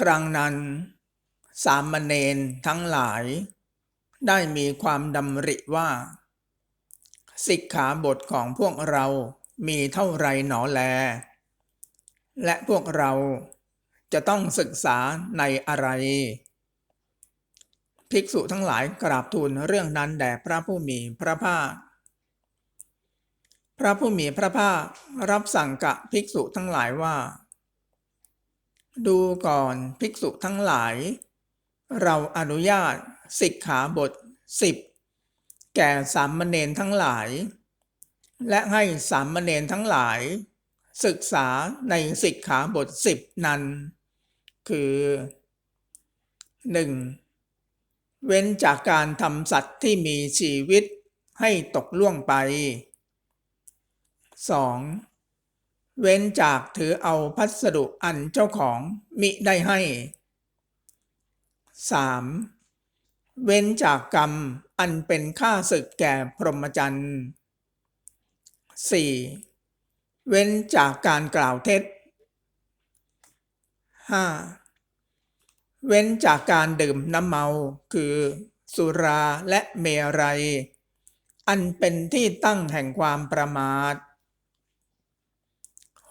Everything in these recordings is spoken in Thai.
ครั้งนั้น สามเณรทั้งหลาย ได้มีความดำริว่า สิกขาบทของพวกเรามีเท่าไรหนอแล และพวกเราจะต้องศึกษาในอะไร ภิกษุทั้งหลายกราบทูลเรื่องนั้นแด่พระผู้มีพระภาค พระผู้มีพระภาครับสั่งกับภิกษุทั้งหลายว่า ดูก่อนภิกษุทั้งหลาย เราอนุญาตสิกขาบทสิบแก่สามเณรทั้งหลาย และให้สามเณรทั้งหลาย ศึกษาในสิกขาบทสิบนั้น คือ 1. เว้นจากการทำสัตว์ที่มีชีวิตให้ตกล่วงไป 2. เว้นจากถือเอาพัสดุอันเจ้าของมิได้ให้ 3. เว้นจากกรรมอันเป็นค่าศึกแก่พรหมจรรย์ 4. เว้นจากการกล่าวเท็จ 5. เว้นจากการดื่มน้ำเมาคือ สุราและเมรัย อันเป็นที่ตั้งแห่งความประมาท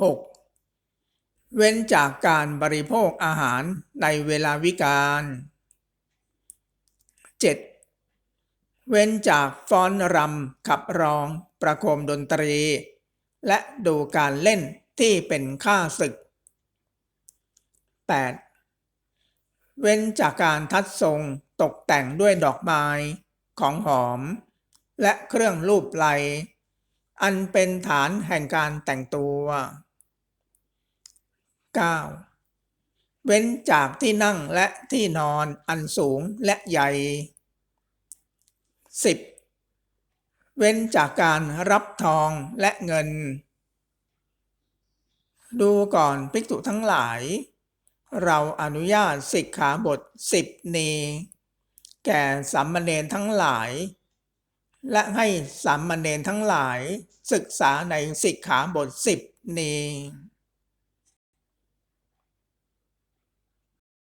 6. เว้นจากการบริโภคอาหารในเวลาวิกาล 7. เว้นจากฟ้อนรำขับร้องประโคมดนตรี และดูการเล่นที่เป็นค่าศึก 8. เว้นจากการทัดทรงตกแต่งด้วยดอกไม้ของหอม และเครื่องรูปไลอันเป็นฐานแห่งการแต่งตัว 9. เว้นจากที่นั่งและที่นอนอันสูงและใหญ่ 10. เว้นจากการรับทองและเงิน ดูก่อนภิกษุทั้งหลาย เราอนุญาตสิกขาบทสิบนีแก่สามเณรทั้งหลาย และให้สามเณรทั้งหลายศึกษาในสิกขาบทสิบนี